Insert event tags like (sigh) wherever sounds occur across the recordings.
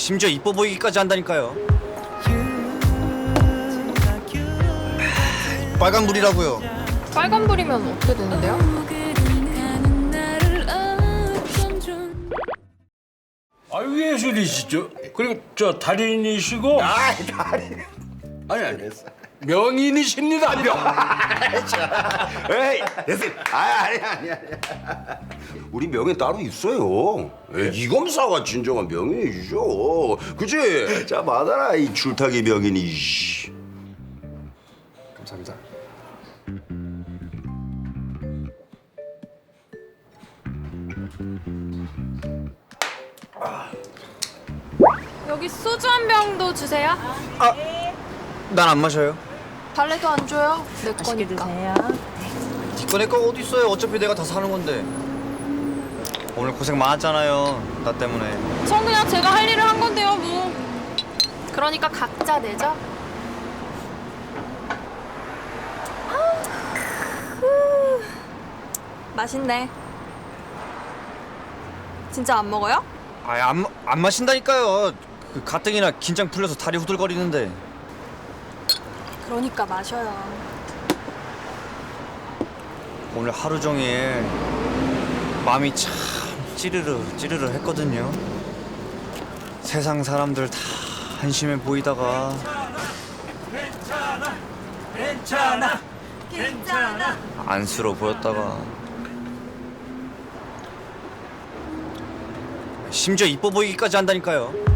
심지어 이뻐 보이기까지 한다니까요. 빨간불이라고요. 빨간불이면 어떻게 되는데요? 아유 예술이시죠. 그리고 저 달인이시고 아, 다리. 아니 아니 명인이십니다. 명. (laughs) 에이, 됐어. 아, 아니, 아니, 아니. 우리 명예 따로 있어요. 에이, 이 검사가 진정한 명인이죠. 그치? 자, 받아라, 이 줄타기 명인이. 씨. 감사합니다. 여기 소주 한 병도 주세요. 난 안 마셔요. 달래도 안 줘요. 내 거니까. 니꺼 내거 어디 있어요? 어차피 내가 다 사는 건데. 오늘 고생 많았잖아요. 나 때문에. 전 그냥 제가 할 일을 한 건데요, 뭐. 그러니까 각자 내죠. 아, 후. 맛있네. 진짜 안 먹어요? 아예 안, 마- 안 마신다니까요. 그 가뜩이나 긴장 풀려서 다리 후들거리는데. 그러니까 마셔요. 오늘 하루 종일 마음이 참 찌르르 찌르르 했거든요. 세상 사람들 다 한심해 보이다가 안쓰러워 보였다가 심지어 이뻐 보이기까지 한다니까요.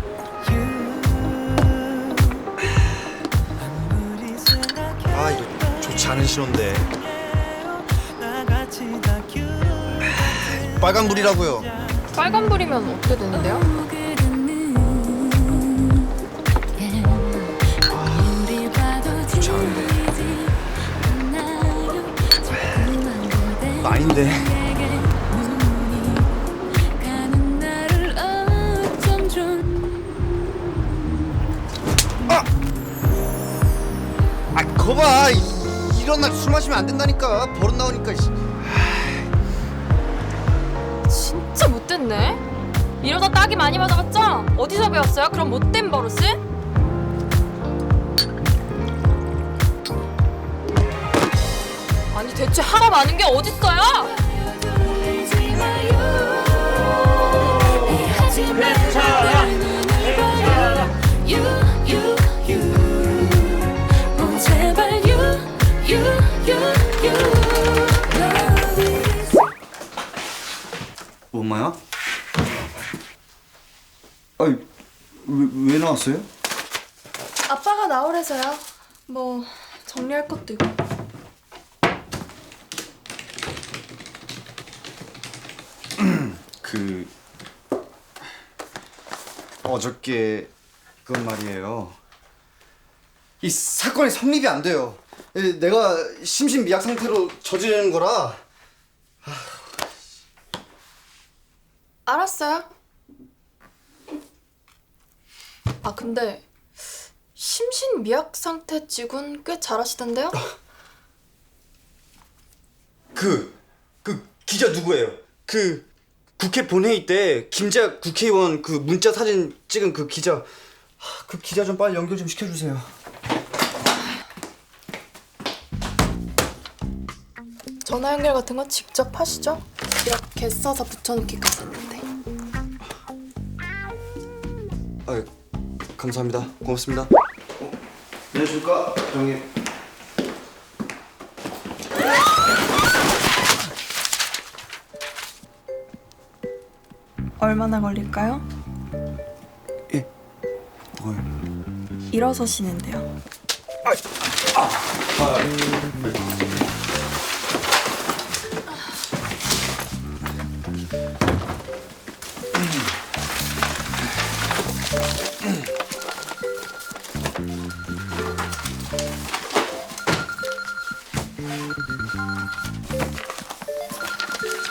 않은 신호인데. 빨간불이라고요. 빨간불이면 어떻게 되는데요? 좋지 않은데. 아닌데. 아, 거봐. 이- 이런 날 술 마시면 안 된다니까. 버릇 나오니까. 씨. 진짜 못됐네. 이러다 딱이 많이 맞아봤죠? 어디서 배웠어요? 그럼 못된 버릇을? 아니 대체 하다 많은 게 어딨어요? 엄마야? 아니, 왜, 왜 나왔어요? 아빠가 나오래서요. 뭐 정리할 것도 있고. 그 어저께 그건 말이에요. 이 사건이 성립이 안 돼요. 에, 내가 심신미약 상태로 저지른 거라. 알았어요. 아 근데 심신미약 상태 지군 꽤 잘하시던데요? 그, 그 기자 누구예요? 그 국회 본회의 때 김재학 국회의원 그 문자 사진 찍은 그 기자. 하, 그 기자 좀 빨리 연결 좀 시켜주세요. 전화 연결 같은 거 직접 하시죠? 이렇게 써서 붙여놓기까지 했는데. 아, 감사합니다. 고맙습니다. 어, 안녕하십니까, 형님. 얼마나 걸릴까요? 예. 뭐요? 일어서시는데요.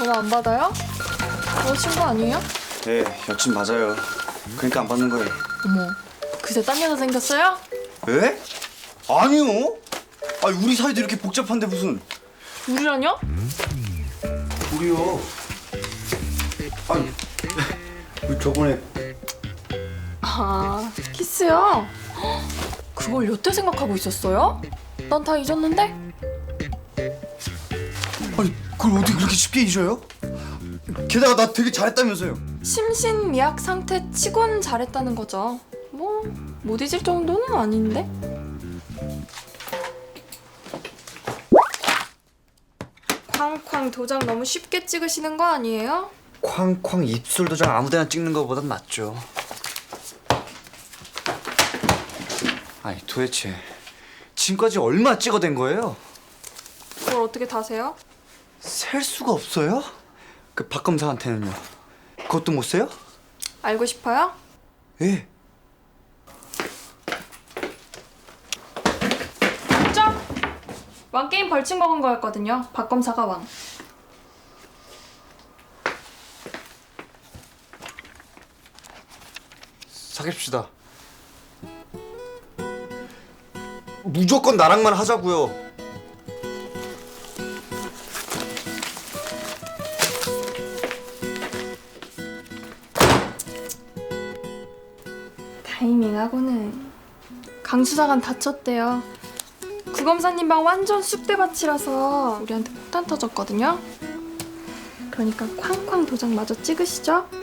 전화 안 받아요? 그러신 거 아니에요? 네, 여친 맞아요. 그러니까 안 받는 거예요. 어머, 그새 딴 여자 생겼어요? 에? 아니요. 아, 우리 사이도 이렇게 복잡한데 무슨? 우리라뇨? 우리요. 아니, 그 저번에 아, 키스요? 헉, (gasps) 그걸 여태 생각하고 있었어요? 난 다 잊었는데? 그걸 어떻게 그렇게 쉽게 잊어요? 게다가 나 되게 잘했다면서요. 심신미약 상태 치곤 잘했다는 거죠. 뭐, 못 잊을 정도는 아닌데? 쾅쾅 도장 너무 쉽게 찍으시는 거 아니에요? 쾅쾅 입술 도장 아무데나 찍는 거보단 낫죠. 아니 도대체 지금까지 얼마 찍어댄 거예요? 그걸 어떻게 다세요? 셀 수가 없어요? 그 박 검사한테는요. 그것도 못 세요? 알고 싶어요? 예. 점! 왕 게임 벌칙 먹은 거였거든요. 박 검사가 왕. 사귀읍시다. 무조건 나랑만 하자고요. 타이밍하고는 강수사관 다쳤대요. 구검사님 방 완전 쑥대밭이라서 우리한테 폭탄 터졌거든요. 그러니까 쾅쾅 도장 마저 찍으시죠. (laughs)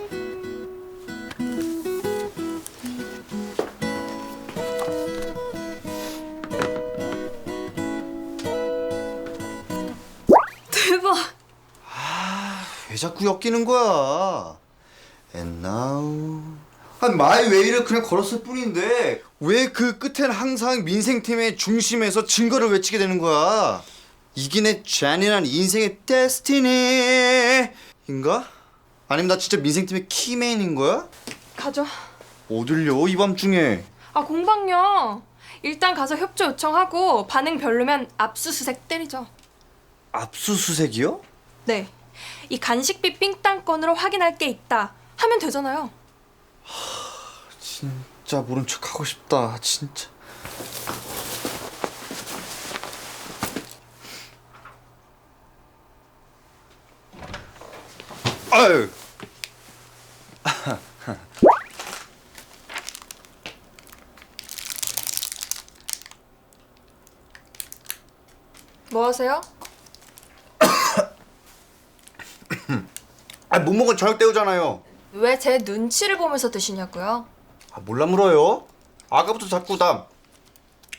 대박. 왜 자꾸 엮이는 거야? And now. 한 마이 웨이를 그냥 걸었을 뿐인데 왜 그 끝엔 항상 민생팀의 중심에서 증거를 외치게 되는 거야? 이게 내 잔인한 인생의 데스티니인가? 아니면 나 진짜 민생팀의 키맨인 거야? 가죠. 어딜요 이 밤중에? 아 공방요. 일단 가서 협조 요청하고 반응 별로면 압수수색 때리죠. 압수수색이요? 네. 이 간식비 삥땅 건으로 확인할 게 있다 하면 되잖아요. 진짜 모른 척 하고 싶다 진짜. 아유. (laughs) 뭐 하세요? 아, 못 먹은 저녁 때우잖아요. 왜 제 눈치를 보면서 드시냐고요? 아, 몰라 물어요. 아까부터 자꾸 나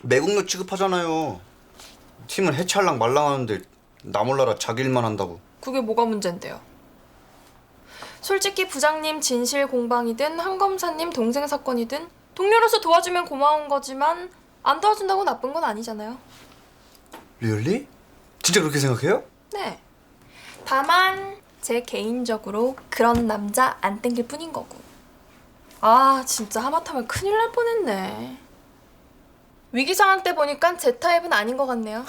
매국노 취급하잖아요. 팀을 해체할랑 말랑하는데 나 몰라라 자기 일만 한다고. 그게 뭐가 문제인데요? 솔직히 부장님 진실 공방이든 한 검사님 동생 사건이든 동료로서 도와주면 고마운 거지만 안 도와준다고 나쁜 건 아니잖아요. 리얼리? 진짜 그렇게 생각해요? 네. 다만 제 개인적으로 그런 남자 안 땡길 뿐인 거고. 아 진짜 하마터면 큰일 날 뻔했네. 위기 상황 때 보니까 제 타입은 아닌 것 같네요.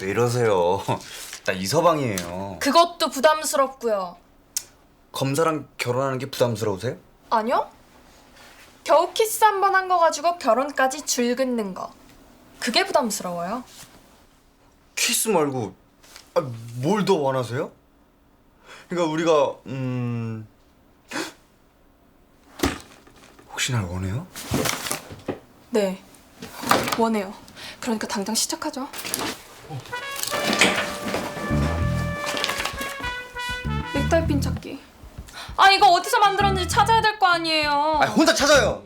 왜 이러세요? 나 이서방이에요. 그것도 부담스럽고요. 검사랑 결혼하는 게 부담스러우세요? 아니요. 겨우 키스 한 번 한 거 가지고 결혼까지 줄 긋는 거. 그게 부담스러워요. 키스 말고 아, 뭘 더 원하세요? 그러니까 우리가 음 혹시 날 원해요? 네. 원해요. 그러니까 당장 시작하죠. 넥타이 핀 찾기. 아 이거 어디서 만들었는지 찾아야 될 거 아니에요. 아 혼자 찾아요.